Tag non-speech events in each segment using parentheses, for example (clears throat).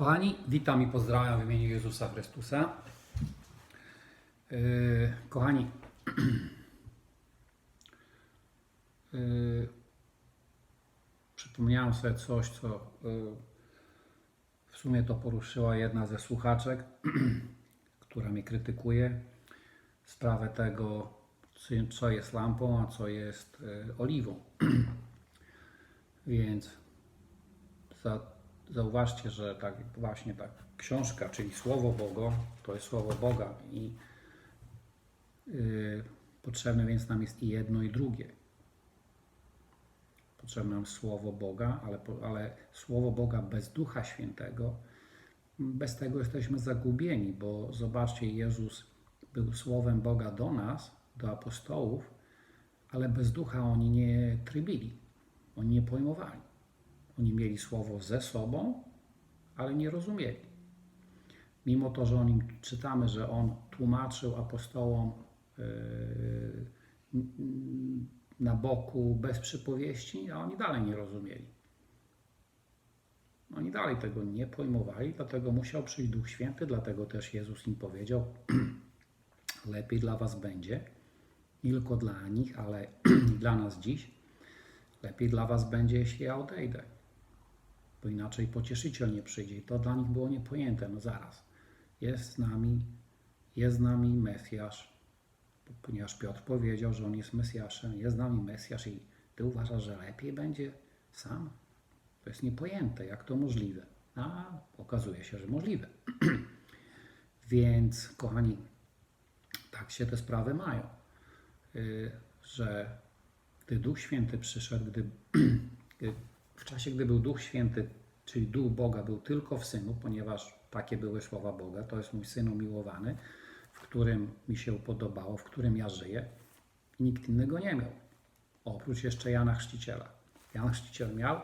Kochani, witam i pozdrawiam w imieniu Jezusa Chrystusa. Yy, Kochani, (clears throat) yy, przypomniałem sobie coś, co yy, w sumie to poruszyła jedna ze słuchaczek, (clears throat) która mnie krytykuje. Sprawę tego, co jest lampą, a co jest yy, oliwą. (clears throat) Więc za, zauważcie, że tak właśnie tak książka, czyli Słowo Boga, to jest Słowo Boga i yy, potrzebne więc nam jest i jedno i drugie. Potrzebne nam Słowo Boga, ale, ale Słowo Boga bez Ducha Świętego, bez tego jesteśmy zagubieni, bo zobaczcie, Jezus był Słowem Boga do nas, do apostołów, ale bez Ducha oni nie trybili, oni nie pojmowali. Oni mieli słowo ze sobą, ale nie rozumieli. Mimo to, że on im czytamy, że on tłumaczył apostołom yy, na boku bez przypowieści, a oni dalej nie rozumieli. Oni dalej tego nie pojmowali, dlatego musiał przyjść Duch Święty, dlatego też Jezus im powiedział: (clears throat) Lepiej dla Was będzie, nie tylko dla nich, ale (clears throat) dla nas dziś. Lepiej dla Was będzie, jeśli ja odejdę bo inaczej pocieszyciel nie przyjdzie. I to dla nich było niepojęte. No zaraz, jest z nami, jest z nami Mesjasz, ponieważ Piotr powiedział, że on jest Mesjaszem, jest z nami Mesjasz i ty uważasz, że lepiej będzie sam? To jest niepojęte, jak to możliwe. A okazuje się, że możliwe. (clears throat) Więc, kochani, tak się te sprawy mają, y, że gdy Duch Święty przyszedł, gdy, gdy (clears throat) w czasie, gdy był Duch Święty, czyli Duch Boga był tylko w Synu, ponieważ takie były słowa Boga, to jest mój Syn umiłowany, w którym mi się podobało, w którym ja żyję i nikt innego nie miał, oprócz jeszcze Jana Chrzciciela. Jan Chrzciciel miał,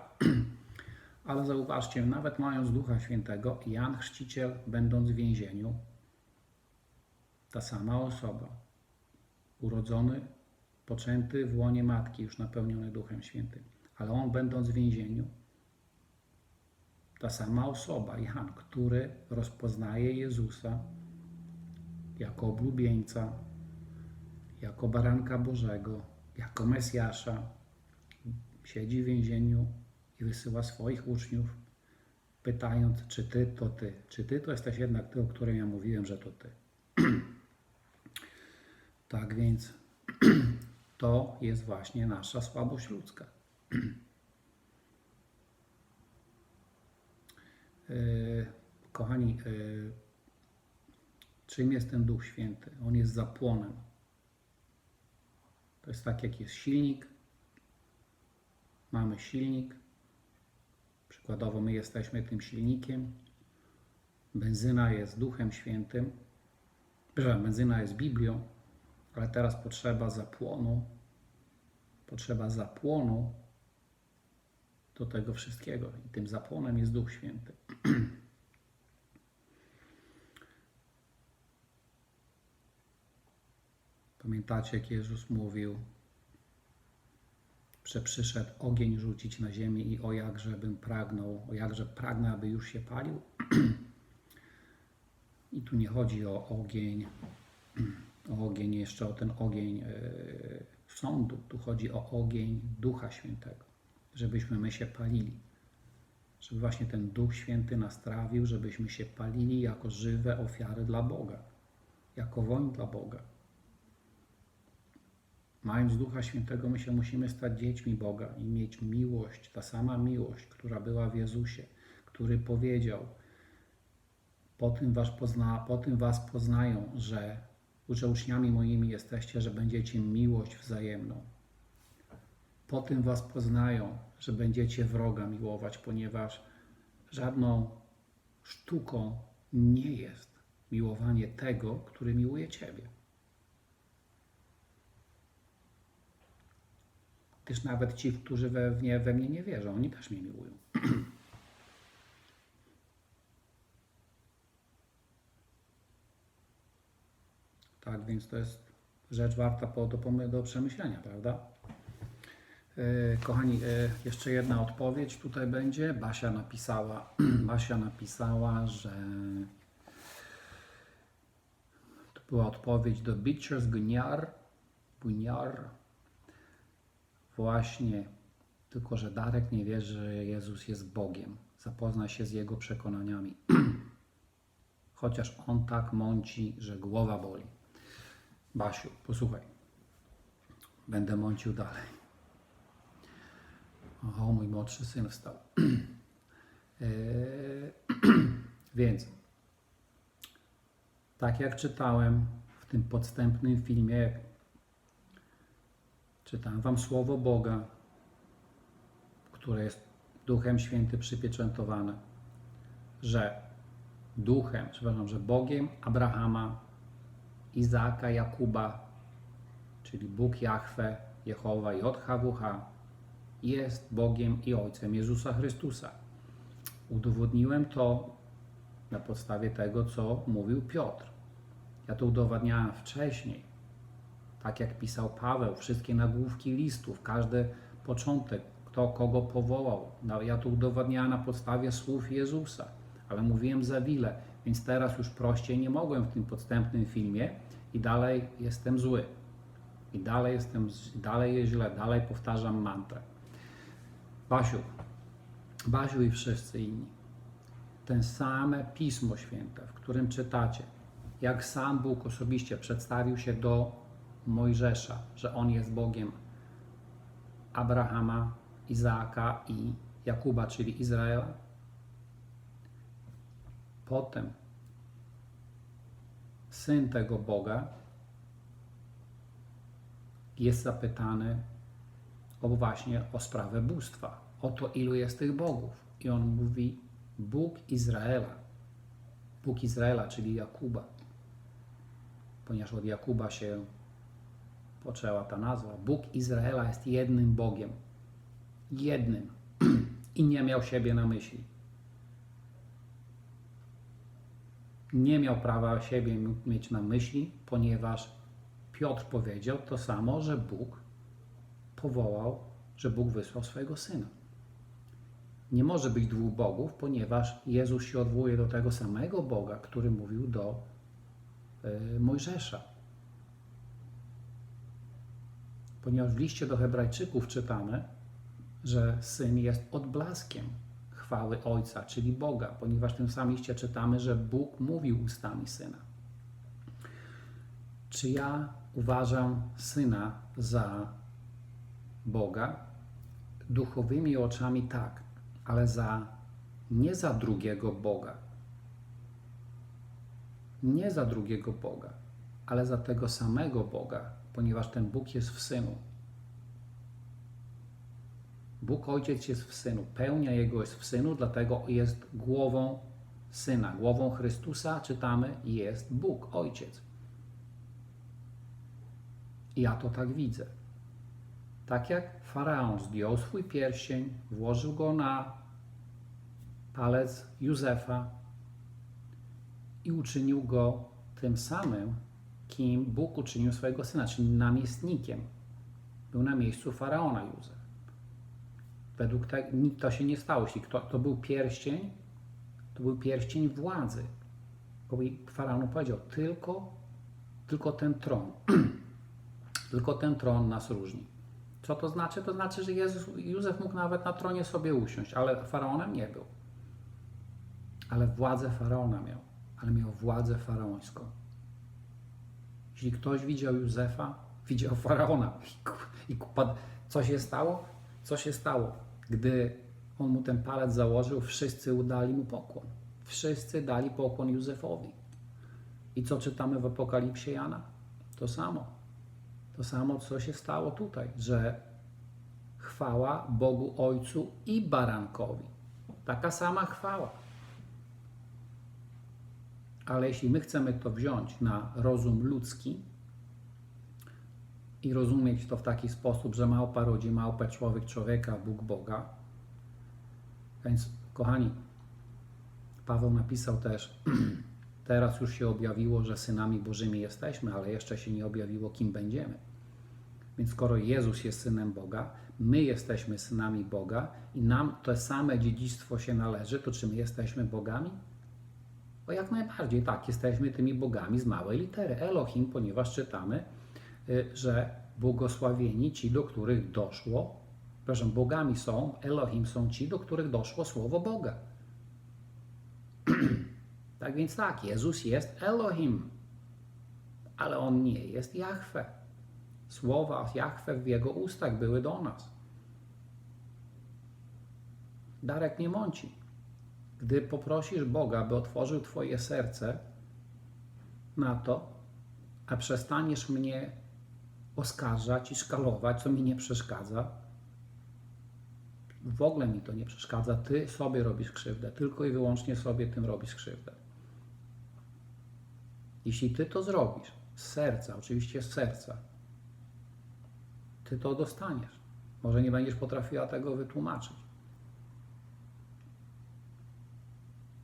(clears throat) ale zauważcie, nawet mając Ducha Świętego, Jan Chrzciciel, będąc w więzieniu, ta sama osoba, urodzony, poczęty w łonie matki, już napełniony Duchem Świętym. Ale on, będąc w więzieniu, ta sama osoba, Jan, który rozpoznaje Jezusa jako oblubieńca, jako baranka Bożego, jako Mesjasza, siedzi w więzieniu i wysyła swoich uczniów, pytając, czy ty to ty, czy ty to jesteś jednak ty, o którym ja mówiłem, że to ty. (clears throat) tak więc (clears throat) to jest właśnie nasza słabość ludzka. Yy, Kochani, yy, czym jest ten Duch Święty? On jest zapłonem. To jest tak, jak jest silnik. Mamy silnik. Przykładowo, my jesteśmy tym silnikiem. Benzyna jest Duchem Świętym. Przepraszam, benzyna jest Biblią, ale teraz potrzeba zapłonu. Potrzeba zapłonu do tego wszystkiego. I tym zapłonem jest Duch Święty. (clears throat) Pamiętacie, jak Jezus mówił, że przyszedł ogień rzucić na ziemię i o jakże bym pragnął, o jakże pragnę, aby już się palił? (clears throat) I tu nie chodzi o ogień, (clears throat) o ogień, jeszcze o ten ogień e, sądu. Tu chodzi o ogień Ducha Świętego, żebyśmy my się palili. Żeby właśnie ten Duch Święty nas trawił, żebyśmy się palili jako żywe ofiary dla Boga, jako woń dla Boga. Mając Ducha Świętego, my się musimy stać dziećmi Boga i mieć miłość, ta sama miłość, która była w Jezusie, który powiedział: Po tym was, pozna, po tym was poznają, że, że uczniami moimi jesteście, że będziecie miłość wzajemną. Po tym was poznają, że będziecie wroga miłować, ponieważ żadną sztuką nie jest miłowanie tego, który miłuje Ciebie. Gdyż nawet ci, którzy we, mnie, we mnie nie wierzą, oni też mnie miłują. (clears throat) tak, więc to jest rzecz warta po, do, do przemyślenia, prawda? E, Kochani, e, jeszcze jedna odpowiedź tutaj będzie. Basia napisała, (clears throat) Basia napisała, że to była odpowiedź do Bitchers Guniar. Guniar. Właśnie, tylko że Darek nie wierzy, że Jezus jest Bogiem. Zapozna się z jego przekonaniami. (clears throat) Chociaż on tak mąci, że głowa boli. Basiu, posłuchaj. Będę mącił dalej. Oho, mój młodszy syn wstał. Eee, (clears throat) (clears throat) Więc, tak jak czytałem w tym podstępnym filmie, czytałem Wam Słowo Boga, które jest Duchem Świętym przypieczętowane, że Duchem, przepraszam, że Bogiem Abrahama, Izaaka, Jakuba, czyli Bóg Jahwe, Jehowa, JHWH, jest Bogiem i Ojcem Jezusa Chrystusa. Udowodniłem to na podstawie tego, co mówił Piotr. Ja to udowadniałem wcześniej. Tak jak pisał Paweł, wszystkie nagłówki listów, każdy początek, kto kogo powołał. No, Ja to udowadniałem na podstawie słów Jezusa, ale mówiłem za wiele, więc teraz już prościej nie mogłem w tym podstępnym filmie i dalej jestem zły. I dalej jestem, dalej jest źle, dalej powtarzam mantrę. Basiu, Basiu i wszyscy inni, ten same Pismo Święte, w którym czytacie, jak sam Bóg osobiście przedstawił się do Mojżesza, że On jest Bogiem Abrahama, Izaaka i Jakuba, czyli Izraela. Potem syn tego Boga jest zapytany o właśnie o sprawę bóstwa, o to ilu jest tych bogów. I on mówi Bóg Izraela. Bóg Izraela, czyli Jakuba. Ponieważ od Jakuba się poczęła ta nazwa. Bóg Izraela jest jednym Bogiem. Jednym. (clears throat) I nie miał siebie na myśli. Nie miał prawa siebie mieć na myśli, ponieważ Piotr powiedział to samo, że Bóg powołał, że Bóg wysłał swojego syna. Nie może być dwóch bogów, ponieważ Jezus się odwołuje do tego samego Boga, który mówił do y, Mojżesza. Ponieważ w liście do Hebrajczyków czytamy, że syn jest odblaskiem chwały Ojca, czyli Boga, ponieważ w tym samym liście czytamy, że Bóg mówił ustami syna. Czy ja uważam syna za Boga? Duchowymi oczami tak, ale za nie za drugiego Boga. Nie za drugiego Boga, ale za tego samego Boga, ponieważ ten Bóg jest w synu. Bóg Ojciec jest w synu, pełnia Jego jest w synu, dlatego jest głową syna. Głową Chrystusa czytamy jest Bóg Ojciec. Ja to tak widzę. Tak jak faraon zdjął swój pierścień, włożył go na palec Józefa i uczynił go tym samym, kim Bóg uczynił swojego syna, czyli namiestnikiem. Był na miejscu faraona Józef. Według tego to się nie stało. Jeśli kto, to był pierścień, to był pierścień władzy. Bo faraon powiedział, tylko, tylko ten tron, (clears throat) tylko ten tron nas różni. Co to znaczy? To znaczy, że Jezus, Józef mógł nawet na tronie sobie usiąść, ale faraonem nie był. Ale władzę faraona miał, ale miał władzę faraońską. Jeśli ktoś widział Józefa, widział faraona. I co się stało? Co się stało? Gdy on mu ten palec założył, wszyscy udali mu pokłon. Wszyscy dali pokłon Józefowi. I co czytamy w Apokalipsie Jana? To samo. To samo, co się stało tutaj, że chwała Bogu Ojcu i Barankowi. Taka sama chwała. Ale jeśli my chcemy to wziąć na rozum ludzki i rozumieć to w taki sposób, że małpa rodzi małpę, człowiek człowieka, Bóg Boga, więc kochani, Paweł napisał też, (clears throat) teraz już się objawiło, że synami Bożymi jesteśmy, ale jeszcze się nie objawiło, kim będziemy. Więc skoro Jezus jest synem Boga, my jesteśmy synami Boga i nam to same dziedzictwo się należy, to czy my jesteśmy bogami? Bo jak najbardziej tak, jesteśmy tymi bogami z małej litery Elohim, ponieważ czytamy, y, że błogosławieni ci, do których doszło, proszę, bogami są, Elohim są ci, do których doszło słowo Boga. (clears throat) tak więc tak, Jezus jest Elohim, ale on nie jest Jahwe. Słowa Jahwe w jego ustach były do nas. Darek nie mąci. Gdy poprosisz Boga, by otworzył Twoje serce na to, a przestaniesz mnie oskarżać i szkalować, co mi nie przeszkadza, w ogóle mi to nie przeszkadza. Ty sobie robisz krzywdę, tylko i wyłącznie sobie tym robisz krzywdę. Jeśli ty to zrobisz z serca, oczywiście z serca, ty to dostaniesz. Może nie będziesz potrafiła tego wytłumaczyć.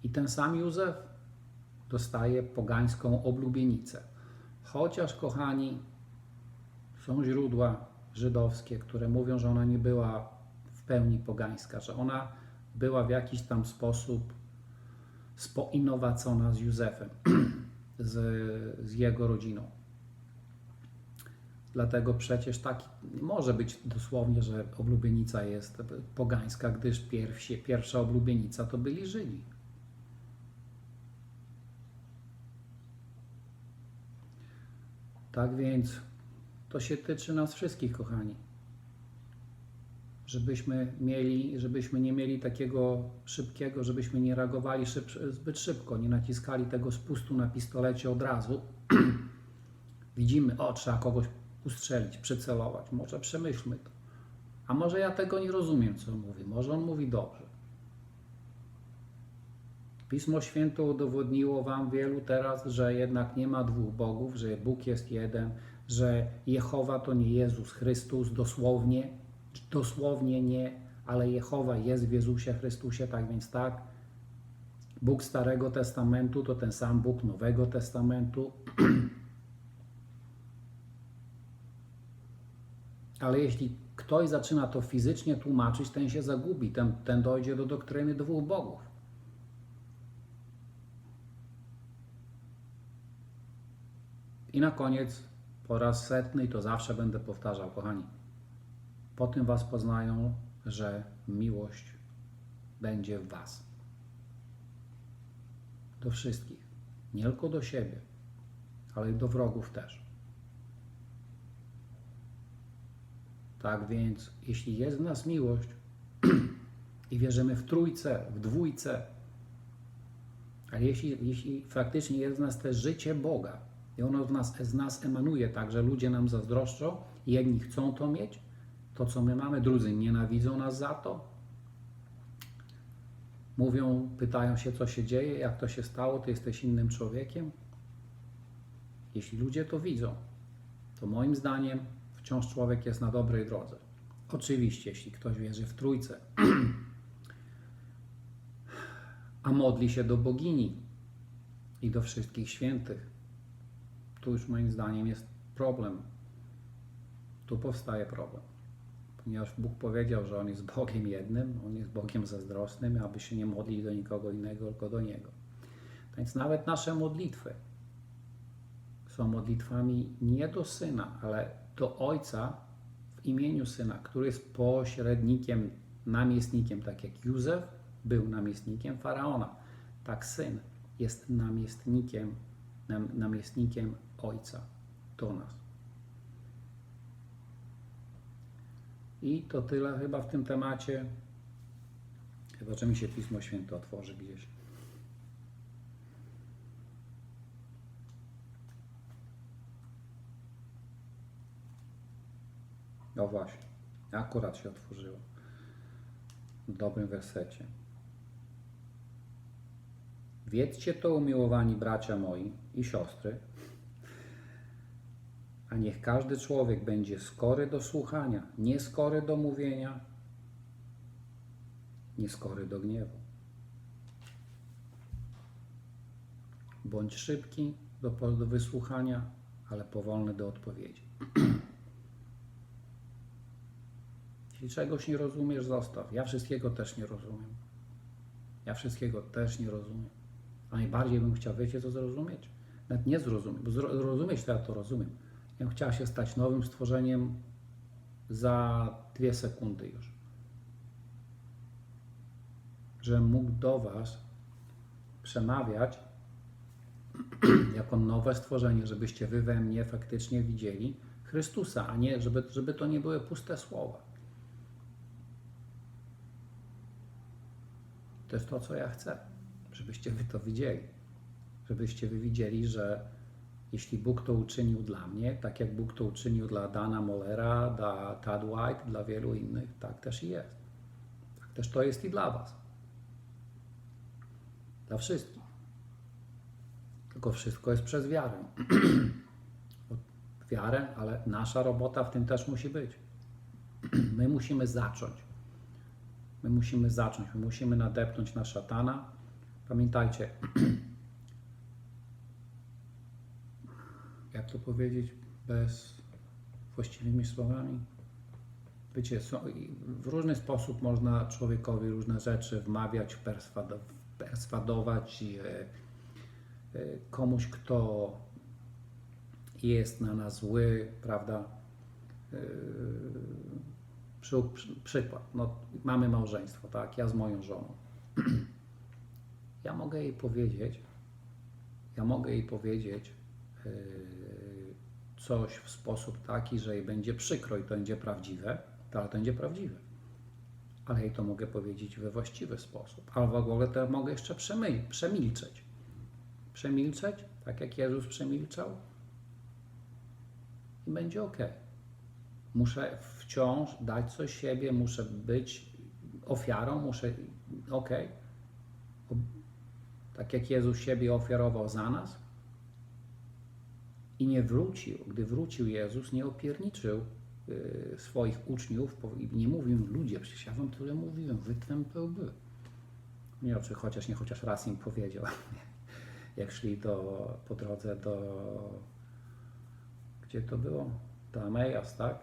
I ten sam Józef dostaje pogańską oblubienicę. Chociaż, kochani, są źródła żydowskie, które mówią, że ona nie była w pełni pogańska, że ona była w jakiś tam sposób spoinowacona z Józefem, (clears throat) z, z jego rodziną. Dlatego przecież tak może być dosłownie, że oblubienica jest pogańska, gdyż pierwsi, pierwsza oblubienica to byli Żydzi. Tak więc to się tyczy nas wszystkich, kochani. Żebyśmy mieli, żebyśmy nie mieli takiego szybkiego, żebyśmy nie reagowali szyb, zbyt szybko, nie naciskali tego spustu na pistolecie od razu. (clears throat) Widzimy, o, trzeba kogoś ustrzelić, przycelować. Może przemyślmy to. A może ja tego nie rozumiem, co on mówi. Może on mówi dobrze. Pismo Święte udowodniło Wam wielu teraz, że jednak nie ma dwóch bogów, że Bóg jest jeden, że Jehowa to nie Jezus Chrystus dosłownie, dosłownie nie, ale Jehowa jest w Jezusie Chrystusie, tak więc tak. Bóg Starego Testamentu to ten sam Bóg Nowego Testamentu. (clears throat) Ale jeśli ktoś zaczyna to fizycznie tłumaczyć, ten się zagubi, ten, ten dojdzie do doktryny dwóch bogów. I na koniec, po raz setny, i to zawsze będę powtarzał, kochani, po tym Was poznają, że miłość będzie w Was. Do wszystkich. Nie tylko do siebie, ale i do wrogów też. Tak więc, jeśli jest w nas miłość (clears throat) i wierzymy w trójce, w dwójce, ale jeśli, jeśli faktycznie jest w nas też życie Boga i ono w nas, z nas emanuje tak, że ludzie nam zazdroszczą, jedni chcą to mieć, to co my mamy, drudzy nienawidzą nas za to, mówią, pytają się, co się dzieje, jak to się stało, ty jesteś innym człowiekiem. Jeśli ludzie to widzą, to moim zdaniem wciąż człowiek jest na dobrej drodze. Oczywiście, jeśli ktoś wierzy w trójce, (clears throat) a modli się do bogini i do wszystkich świętych, tu już moim zdaniem jest problem. Tu powstaje problem. Ponieważ Bóg powiedział, że On jest Bogiem jednym, On jest Bogiem zazdrosnym, aby się nie modlić do nikogo innego, tylko do Niego. Więc nawet nasze modlitwy są modlitwami nie do Syna, ale do Ojca w imieniu Syna, który jest pośrednikiem, namiestnikiem, tak jak Józef był namiestnikiem Faraona. Tak Syn jest namiestnikiem, nam, namiestnikiem Ojca do nas. I to tyle chyba w tym temacie. Chyba, że mi się Pismo Święte otworzy gdzieś. No właśnie, akurat się otworzyło. W dobrym wersecie. Wiedzcie to, umiłowani bracia moi i siostry, a niech każdy człowiek będzie skory do słuchania, nie skory do mówienia, nie skory do gniewu. Bądź szybki do, do wysłuchania, ale powolny do odpowiedzi. (clears throat) Jeśli czegoś nie rozumiesz, zostaw. Ja wszystkiego też nie rozumiem. Ja wszystkiego też nie rozumiem. A najbardziej bym chciał, wiecie co zrozumieć? Nawet nie zrozumieć, bo zro- zrozumieć to ja to rozumiem. Ja bym chciał się stać nowym stworzeniem za dwie sekundy już. Że mógł do Was przemawiać (clears throat) jako nowe stworzenie, żebyście Wy we mnie faktycznie widzieli Chrystusa, a nie, żeby, żeby to nie były puste słowa. To jest to, co ja chcę, żebyście Wy to widzieli. Żebyście Wy widzieli, że jeśli Bóg to uczynił dla mnie, tak jak Bóg to uczynił dla Dana Mollera, dla Tad White, dla wielu innych, tak też i jest. Tak też to jest i dla Was. Dla wszystkich. Tylko wszystko jest przez wiarę. (clears throat) wiarę, ale nasza robota w tym też musi być. (clears throat) My musimy zacząć. My musimy zacząć. My musimy nadepnąć na szatana. Pamiętajcie, (clears throat) jak to powiedzieć bez właściwymi słowami? Wiecie, są, w różny sposób można człowiekowi różne rzeczy wmawiać, perswado, perswadować e, e, komuś, kto jest na nas zły, prawda? E, Przy, przy, przykład, no, mamy małżeństwo, tak? Ja z moją żoną. (clears throat) Ja mogę jej powiedzieć, ja mogę jej powiedzieć coś w sposób taki, że jej będzie przykro i to będzie prawdziwe, to, ale to będzie prawdziwe. Ale jej to mogę powiedzieć we właściwy sposób. Ale w ogóle to mogę jeszcze przemyl- przemilczeć. Przemilczeć, tak jak Jezus przemilczał i będzie ok. Muszę wciąż dać coś siebie, muszę być ofiarą, muszę, ok. Tak jak Jezus siebie ofiarował za nas i nie wrócił. Gdy wrócił Jezus, nie opierniczył y, swoich uczniów i nie mówił ludzie, przecież ja wam tyle mówiłem, wy tępełby. Nie, czy chociaż nie chociaż raz im powiedział, (laughs) jak szli do, po drodze do, gdzie to było? Do Amejas, tak?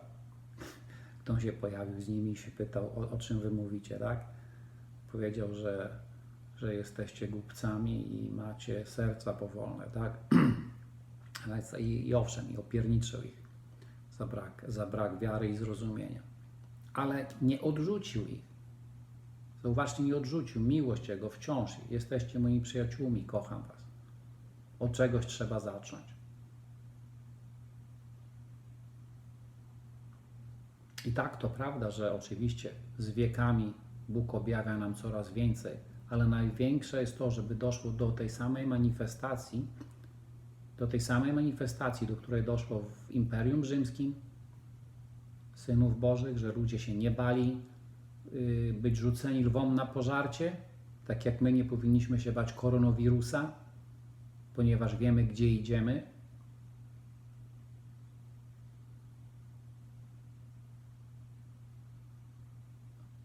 (laughs) Kto się pojawił z nimi i się pytał, o, o czym wy mówicie, tak? Powiedział, że, że jesteście głupcami i macie serca powolne, tak? I, I owszem, i opierniczył ich za brak, za brak wiary i zrozumienia. Ale nie odrzucił ich. Zauważcie, nie odrzucił. Miłość Jego wciąż. Jesteście moimi przyjaciółmi, kocham Was. Od czegoś trzeba zacząć. I tak to prawda, że oczywiście z wiekami Bóg objawia nam coraz więcej, ale największe jest to, żeby doszło do tej samej manifestacji, do tej samej manifestacji, do której doszło w Imperium Rzymskim, synów Bożych, że ludzie się nie bali y, być rzuceni lwom na pożarcie, tak jak my nie powinniśmy się bać koronawirusa, ponieważ wiemy, gdzie idziemy.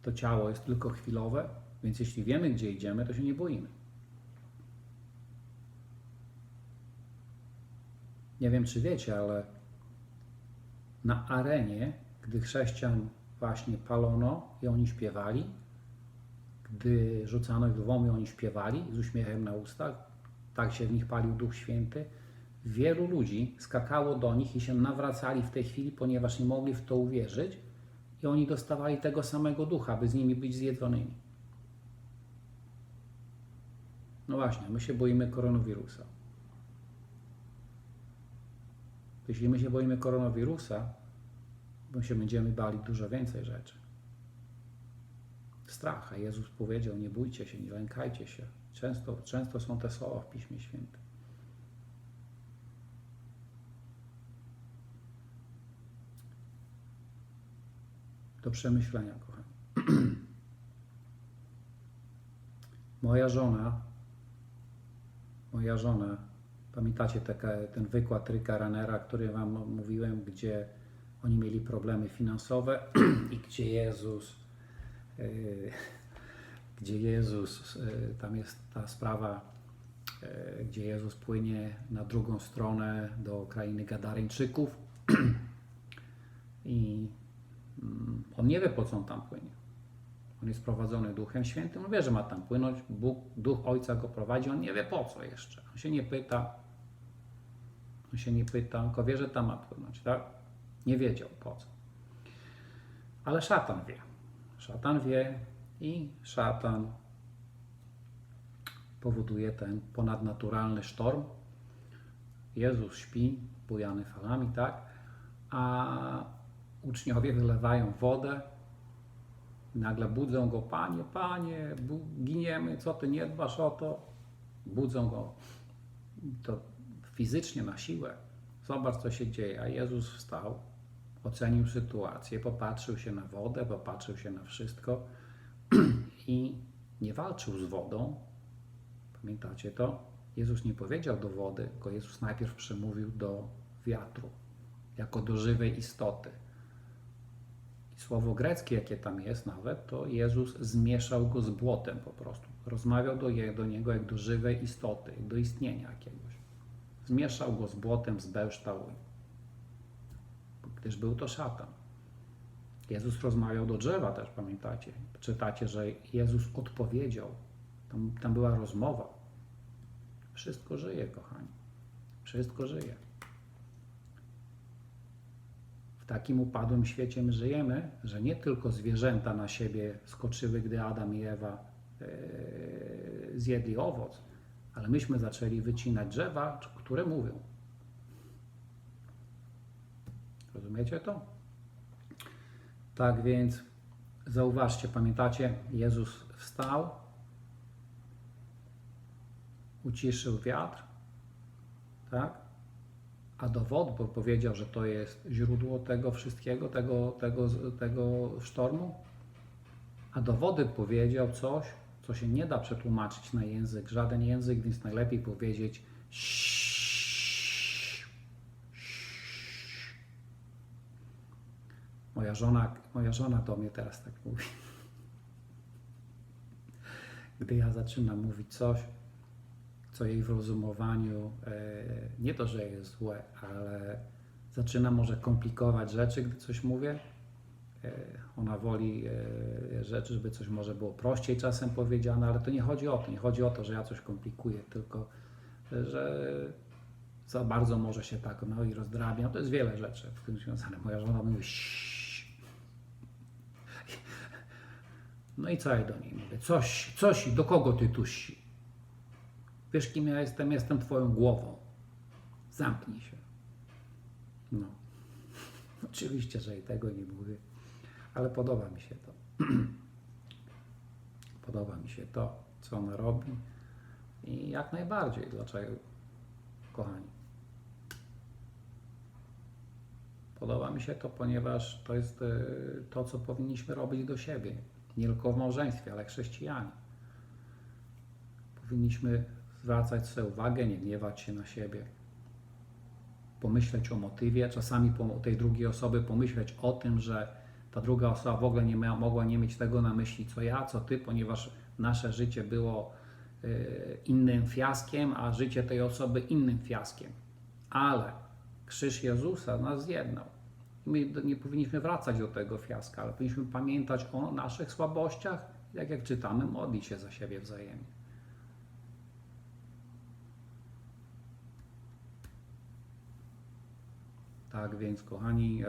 To ciało jest tylko chwilowe, więc jeśli wiemy, gdzie idziemy, to się nie boimy. Nie wiem, czy wiecie, ale na arenie, gdy chrześcijan właśnie palono i oni śpiewali, gdy rzucano ich lwom i oni śpiewali z uśmiechem na ustach, tak się w nich palił Duch Święty, wielu ludzi skakało do nich i się nawracali w tej chwili, ponieważ nie mogli w to uwierzyć i oni dostawali tego samego ducha, by z nimi być zjedzonymi. No właśnie, my się boimy koronawirusa. Jeśli my się boimy koronawirusa, to się będziemy bali dużo więcej rzeczy. Strach, a Jezus powiedział, nie bójcie się, nie lękajcie się. Często, często są te słowa w Piśmie Świętym. Do przemyślenia, kochani. (clears throat) Moja żona, moja żona Pamiętacie ten wykład Ricka Ranera, który Wam mówiłem, gdzie oni mieli problemy finansowe (clears throat) i gdzie Jezus, yy, (laughs) gdzie Jezus, yy, tam jest ta sprawa, yy, gdzie Jezus płynie na drugą stronę do krainy Gadareńczyków (clears throat) i mm, on nie wie po co on tam płynie. On jest prowadzony Duchem Świętym, on wie, że ma tam płynąć, Bóg, Duch Ojca go prowadzi, on nie wie po co jeszcze. On się nie pyta, on się nie pyta, on tylko wie, że tam ma płynąć, tak? Nie wiedział po co. Ale szatan wie. Szatan wie i szatan powoduje ten ponadnaturalny sztorm. Jezus śpi, bujany falami, tak? A uczniowie wylewają wodę. Nagle budzą go, panie, panie, giniemy, co ty nie dbasz o to? Budzą go to fizycznie na siłę. Zobacz, co się dzieje. A Jezus wstał, ocenił sytuację, popatrzył się na wodę, popatrzył się na wszystko (clears throat) i nie walczył z wodą. Pamiętacie to? Jezus nie powiedział do wody, tylko Jezus najpierw przemówił do wiatru, jako do żywej istoty. Słowo greckie, jakie tam jest nawet, to Jezus zmieszał go z błotem po prostu. Rozmawiał do, do niego jak do żywej istoty, jak do istnienia jakiegoś. Zmieszał go z błotem, zbełształ, gdyż był to szatan. Jezus rozmawiał do drzewa też, pamiętacie? Czytacie, że Jezus odpowiedział. Tam, tam była rozmowa. Wszystko żyje, kochani. Wszystko żyje. W takim upadłym świecie my żyjemy, że nie tylko zwierzęta na siebie skoczyły, gdy Adam i Ewa e, zjedli owoc, ale myśmy zaczęli wycinać drzewa, które mówią. Rozumiecie to? Tak więc zauważcie, pamiętacie, Jezus wstał, uciszył wiatr, tak? A do wod, bo powiedział, że to jest źródło tego wszystkiego, tego, tego, tego sztormu. A do wody powiedział coś, co się nie da przetłumaczyć na język, żaden język, więc najlepiej powiedzieć. Moja żona, moja żona do mnie teraz tak mówi. Gdy ja zaczynam mówić coś, co jej w rozumowaniu e, nie to, że jest złe, ale zaczyna może komplikować rzeczy, gdy coś mówię. E, Ona woli e, rzeczy, żeby coś może było prościej czasem powiedziane, ale to nie chodzi o to. Nie chodzi o to, że ja coś komplikuję, tylko e, że za bardzo może się tak no i rozdrabniam. To jest wiele rzeczy w tym związane. Moja żona mówi. No i co ja do niej mówię? Coś, coś, do kogo ty tu ści? Wiesz, kim ja jestem? Jestem twoją głową. Zamknij się. No. (laughs) Oczywiście, że i tego nie mówię, ale podoba mi się to. (clears throat) podoba mi się to, co ona robi. I jak najbardziej. Dlaczego, kochani? Podoba mi się to, ponieważ to jest e, to, co powinniśmy robić do siebie. Nie tylko w małżeństwie, ale chrześcijanie. Powinniśmy zwracać sobie uwagę, nie gniewać się na siebie, pomyśleć o motywie, czasami po tej drugiej osoby pomyśleć o tym, że ta druga osoba w ogóle nie miała, mogła nie mieć tego na myśli, co ja, co ty, ponieważ nasze życie było y, innym fiaskiem, a życie tej osoby innym fiaskiem. Ale krzyż Jezusa nas zjednał. My nie powinniśmy wracać do tego fiaska, ale powinniśmy pamiętać o naszych słabościach, jak jak czytamy, modlić się za siebie wzajemnie. Tak więc, kochani, e,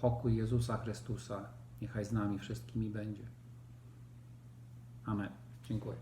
pokój Jezusa Chrystusa niechaj z nami wszystkimi będzie. Amen. Dziękuję.